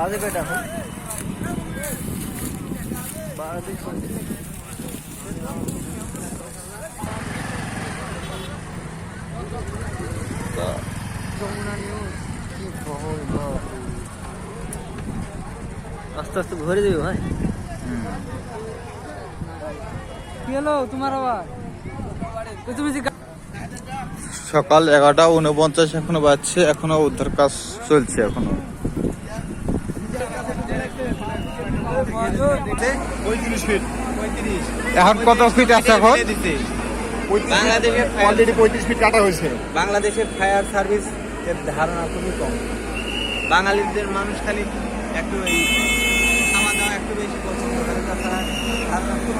বাজে কয়টা এখন বাজে যমুনা নিউজ কি বহল আস্তে আস্তে ভরে দেবে ভাই। কি হলো তোমার আবার? তুমি যে সকাল এগারোটা উনপঞ্চাশ এখনও বাজছে এখনও উদ্ধার কাজ চলছে এখনও পঁয়ত্রিশ ফিট এখন কত ফিট আছে এখন? বাংলাদেশের অলরেডি পঁয়ত্রিশ ফিট কাটা হয়েছে। বাংলাদেশের ফায়ার সার্ভিস এর ধারণা খুবই কম। বাঙালিদের মানুষ খালি একটু এই খাওয়া দাওয়া একটু বেশি পছন্দ করে তাছাড়া ধারণা খুবই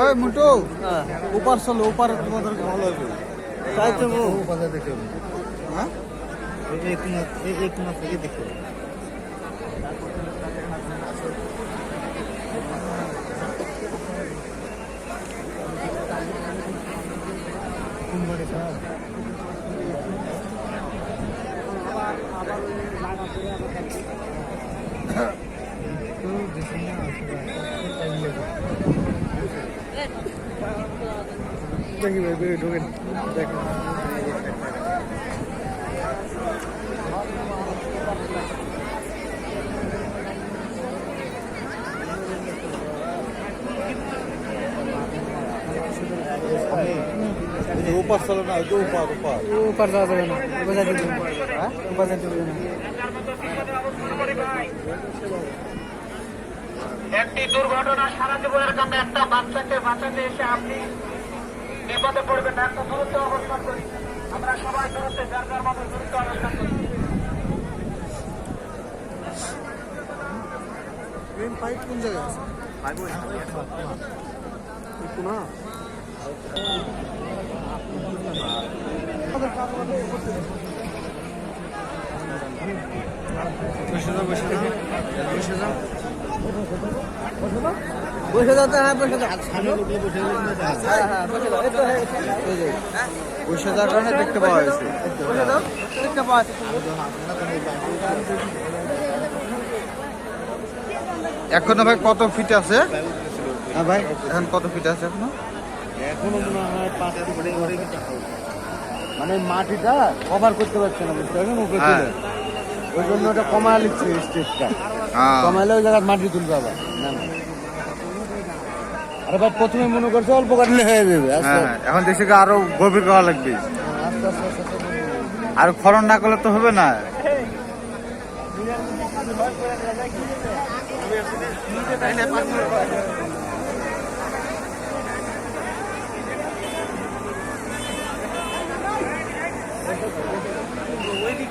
ए मुंटू। हाँ। ऊपर से ऊपर तुम्हारे भलो है काय तो वो? ऊपर देखो हाँ? एक एक ना एक ना से देखो ভাই বেরিয়ে ঢোকেন দেখেন উপার চলো না ওই যে উপার উপার ऊपर जा जाए ना ऊपर जा जाए हाँ ऊपर जा जाए ना একটি দুর্ঘটনা সারা জীবনের জন্য একটা বাচ্চাকে বাঁচাতে এসে আপনি বিপদে পড়বেন না একটা দূরত্ব অবস্থান করি। আমরা সবাই দূরত্বে যার যার মতো দূরত্ব অবস্থান করি। পাইপ কোন জায়গায় আছে? বসে যাও হ্যাঁ বসে যাও হ্যাঁ বসে যাও হ্যাঁ, যাওয়ার কারণে দেখতে পাওয়া গেছে বসে যাও দেখতে পাওয়া এখনও ভাই কত ফিট আছে? হ্যাঁ ভাই। এখন কত ফিট আছে এখনও? এখনও মনে হয় পাঁচ মানে মাটিটা কভার করতে পারছে না বুঝতে পারছেন? উপরে হ্যাঁ। ওই জন্য ওটা কমায় লিখছে স্টেজটা কমাইলে ওই জায়গায় মাটি তুলবে আবার। না না আরে ভাই প্রথমে মনে করছে অল্প কাটলে হয়ে যাবে হ্যাঁ, হ্যাঁ, এখন দেশে আরও গভীর করা লাগবে। আর খরণ না করলে তো হবে না। ওই দিক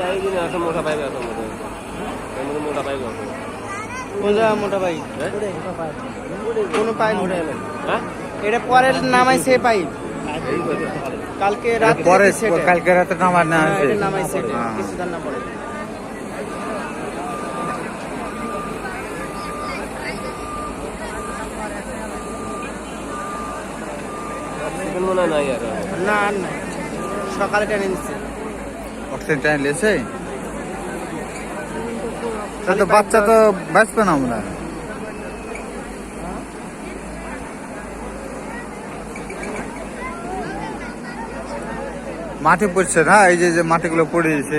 पाइदिन आसम्म मोटा पाइदिनु आसम्म मोटा पाइदिनु মোটা পাই কোনো পাই হ্যাঁ? এটা পরে নামাইছে পাই কালকে রাতে পরে। কালকে রাতে নামার না হ্যাঁ, এটা নামাইছে এটা, হ্যাঁ। না হয় না সকালে টেনে নিচ্ছে। অক্সিজেন টাইম লেছে তো বাচ্চা তো বাঁচবে না আমরা। মাঠে পড়ছে না? এই যে মাটিগুলো পড়ে গেছে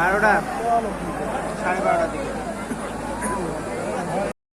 বারোটা সাড়ে বারোটার দিকে।